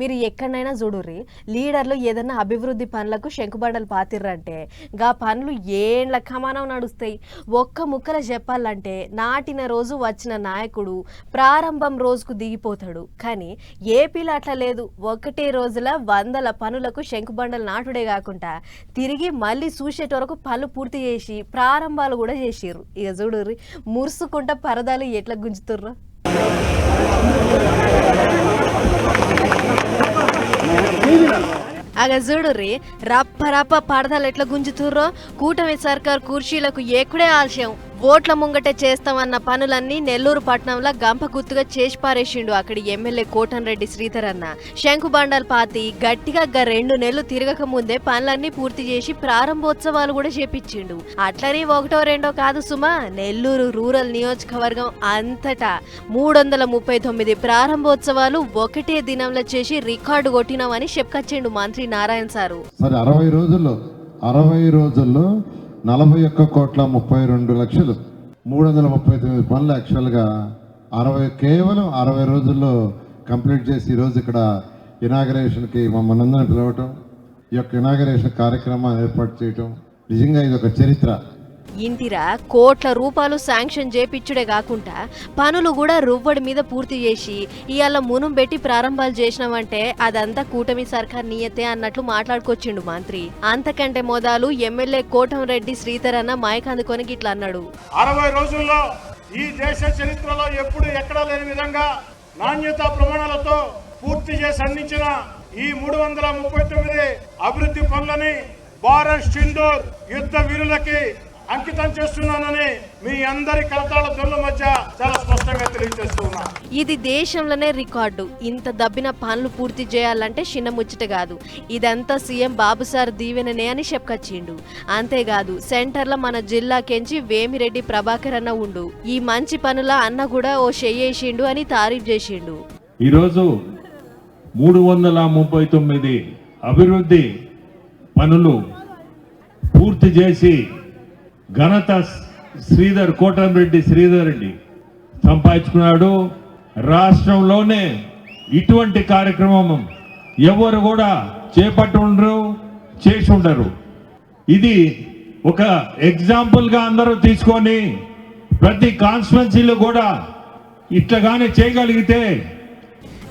మీరు ఎక్కడైనా చూడుర్రి లీడర్లు ఏదైనా అభివృద్ధి పనులకు శంకుబండలు పాతిర్రంటే గా పనులు ఏండ్ల కమానం నడుస్తాయి. ఒక్క ముక్కల చెప్పాలంటే నాటిన రోజు వచ్చిన నాయకుడు ప్రారంభం రోజుకు దిగిపోతాడు. కానీ ఏపీలో అట్లా లేదు. ఒకటే రోజుల వందల పనులకు శంకుబండలు నాటుడే కాకుండా తిరిగి మళ్ళీ చూసేట వరకు పనులు పూర్తి చేసి ప్రారంభాలు కూడా చేసిర్రు. ఇక చూడుర్రి మురుసుకుంటా పరదాలు ఎట్లా గుంజుతుర్రు. అగ చూడుర్రి రప్ప రప్ప పడదలు ఎట్లా గుంజుతుర్రో కూటమి సర్కార్ కుర్చీలకు ఏకుడే ఆలస్యం ఓట్ల ముంగట చేస్తామన్న పనులన్నీ నెల్లూరు పట్టణంలో గంప గుర్తుగా చేసి పారేసిండు అక్కడి ఎమ్మెల్యే కోటన్రెడ్డి శ్రీధరన్న శ్రీధర్ అన్న. పాతి గట్టిగా గ రెండు నెలలు తిరగక ముందే పనులన్నీ పూర్తి చేసి ప్రారంభోత్సవాలు కూడా చేపించిండు. అట్లనే ఒకటో రెండో కాదు సుమా నెల్లూరు రూరల్ నియోజకవర్గం అంతటా మూడు వందల ముప్పై తొమ్మిది ప్రారంభోత్సవాలు ఒకటే దినంలో చేసి రికార్డు కొట్టినామని చెప్పుకొచ్చిండు మంత్రి నారాయణ సారు. అరవై రోజుల్లో అరవై రోజుల్లో నలభై ఒక్క కోట్ల ముప్పై రెండు లక్షలు. మూడు వందల ముప్పై తొమ్మిది పనులు యాక్చువల్గా అరవై కేవలం అరవై రోజుల్లో కంప్లీట్ చేసి ఈరోజు ఇక్కడ ఇనాగరేషన్కి మమ్మల్ని అందరిని పిలవటం ఈ యొక్క ఇనాగరేషన్ కార్యక్రమాన్ని ఏర్పాటు చేయటం. నిజంగా ఇది ఒక చరిత్ర. ఇందిరా కోట్ల రూపాయలు శాంక్షన్ చేపిచ్చుడే కాకుండా పనులు కూడా రువ్వడి మీద పూర్తి చేసి ఇవాళ మునం పెట్టి ప్రారంభాలు చేసినామంటే అదంతా కూటమి సర్కార్ నియతే అన్నట్లు మాట్లాడుకొచ్చిండు మంత్రి. అంతకంటే మోదాలు ఎమ్మెల్యే కోటంరెడ్డి శ్రీధర్ అన్న మైక్ అందుకొని గిట్లా అన్నాడు. అరవై రోజుల్లో ఈ దేశ చరిత్రలో ఎప్పుడు ఎక్కడా లేని విధంగా నాణ్యత ప్రమాణాలతో పూర్తి చేసి అందించిన ఈ మూడు వందల ముప్పై తొమ్మిది అభివృద్ధి పనులని భారత్ సింధూర్ యుద్ధ వీరులకి అంకితం చేస్తున్నానని మీ అందరి మధ్య చాలా స్పష్టంగా తెలియజేస్తున్నా ఇది దేశంలోనే రికార్డు. ఇంత దబ్బిన పనులు పూర్తి చేయాలంటే చిన్న ముచ్చట కాదు. ఇదంతా సీఎం బాబు సార్ దీవెననే అని చెప్పుకొచ్చిండు అంతేకాదు సెంటర్లో మన జిల్లాకెంచి వేమిరెడ్డి ప్రభాకర్ అన్న ఉండు. ఈ మంచి పనుల అన్న కూడా ఓ చెయ్యేసిండు అని తారీఫ్ చేసిండు. ఈరోజు మూడు వందల ముప్పై తొమ్మిది అభివృద్ధి పనులు పూర్తి చేసి ఘనత శ్రీధర్ కోటంరెడ్డి శ్రీధర్ రెడ్డి సంపాదించుకున్నాడు. రాష్ట్రంలోనే ఇటువంటి కార్యక్రమం ఎవరు కూడా చేపట్టి ఉండరు చేసి ఉండరు ఇది ఒక ఎగ్జాంపుల్గా అందరూ తీసుకొని ప్రతి కాన్స్టిట్యున్సీలో కూడా ఇట్లాగానే చేయగలిగితే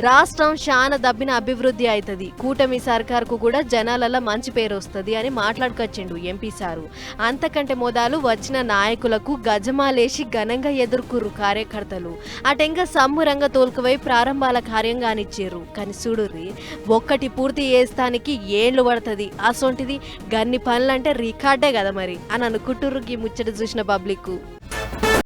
రాష్ట్రం చాలా దబ్బిన అభివృద్ధి అవుతుంది కూటమి సర్కార్కు కూడా జనాలలో మంచి పేరు వస్తుంది అని మాట్లాడుకొచ్చిండు ఎంపీ సారు. అంతకంటే మోదాలు వచ్చిన నాయకులకు గజమాలేసి ఘనంగా ఎదుర్కొర్రు కార్యకర్తలు. అటెంగా సమ్మురంగా తోలుకువై ప్రారంభాల కార్యంగానిచ్చిర్రు. కానీ చూడుర్రి ఒక్కటి పూర్తి చేస్తానికి ఏళ్ళు పడుతుంది. అసొంటిది గన్ని పనులంటే రికార్డే కదా మరి. అని అనుకుంటుర్రు ఈ ముచ్చట చూసిన పబ్లిక్